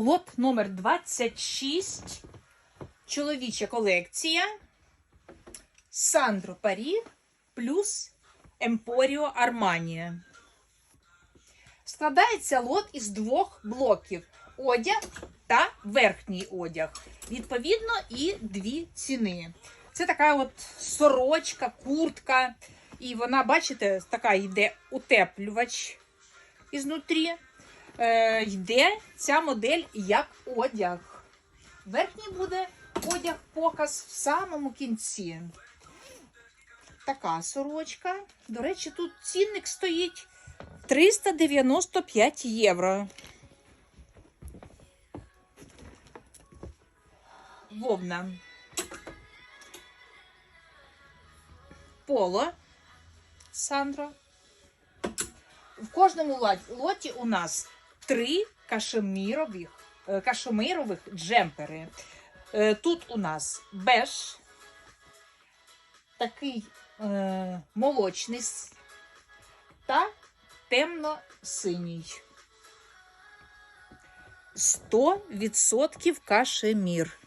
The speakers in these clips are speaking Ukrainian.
Лот номер 26. Чоловіча колекція. Сандро Парі плюс Емпоріо Арманія. Складається лот із двох блоків: одяг та верхній одяг. Відповідно, і дві ціни. Це така от сорочка, куртка. І вона, бачите, така йде утеплювач ізнутрі. Е, йде ця модель як одяг. Верхній буде одяг показ в самому кінці. Така сорочка. До речі, тут цінник стоїть 395 євро. Вовна. Поло. Сандро. В кожному лоті у нас три кашемірових, е, кашемірових джемпери. Е, Тут у нас беж, такий е, молочний та темно-синій. 100% кашемір.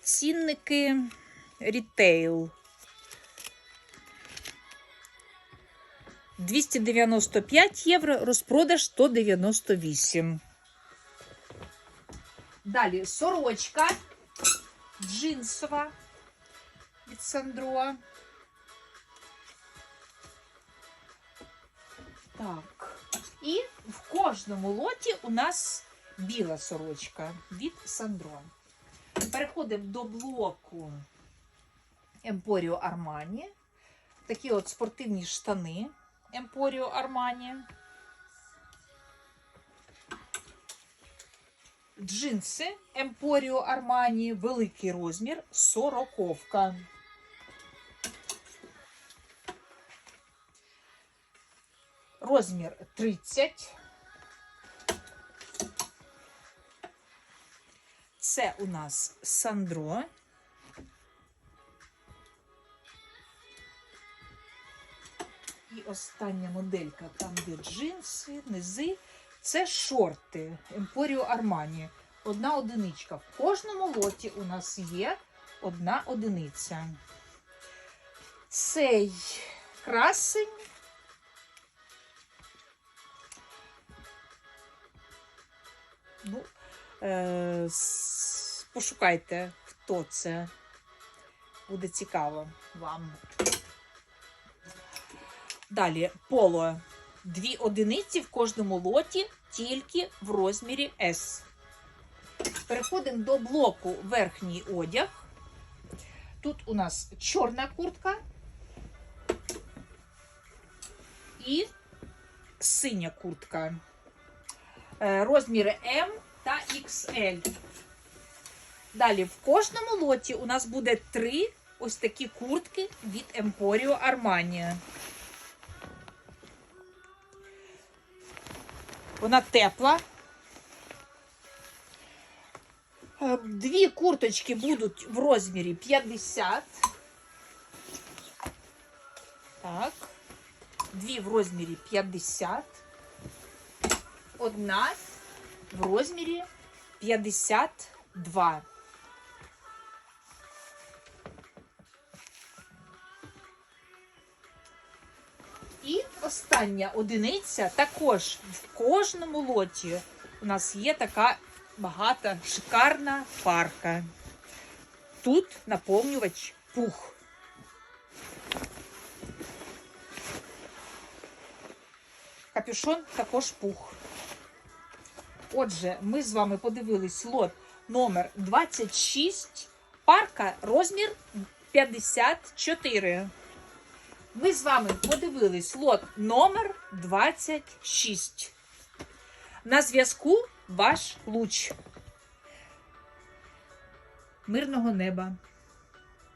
Цінники рітейл. 295 євро, розпродаж 198. Далі сорочка джинсова від Сандро. Так. І в кожному лоті у нас біла сорочка від Сандро. Переходимо до блоку Емпоріо Армані. Такі от спортивні штани Емпоріо Армані. Джинси Емпоріо Армані, великий розмір, сороковка. Розмір 30. Це у нас Сандро. І остання моделька, там де джинси, низи. Це шорти Емпоріо Армані. Одна одиничка. В кожному лоті у нас є одна одиниця. Цей красень. Ну, е, пошукайте, хто це. Буде цікаво вам. Далі поло. Дві одиниці в кожному лоті, тільки в розмірі S. Переходимо до блоку верхній одяг. Тут у нас чорна куртка і синя куртка. Е, Розміри М та XL. Далі в кожному лоті у нас буде три ось такі куртки від Emporio Armani. Вона тепла. Е, Дві курточки будуть в розмірі 50. Так. Дві в розмірі 50. Одна в розмірі 52. І остання одиниця також в кожному лоті у нас є така багата шикарна парка. Тут наповнювач пух. Капюшон також пух. Отже, ми з вами подивились лот номер 26, парка розмір 54. Ми з вами подивились лот номер 26. На зв'язку ваш луч. Мирного неба.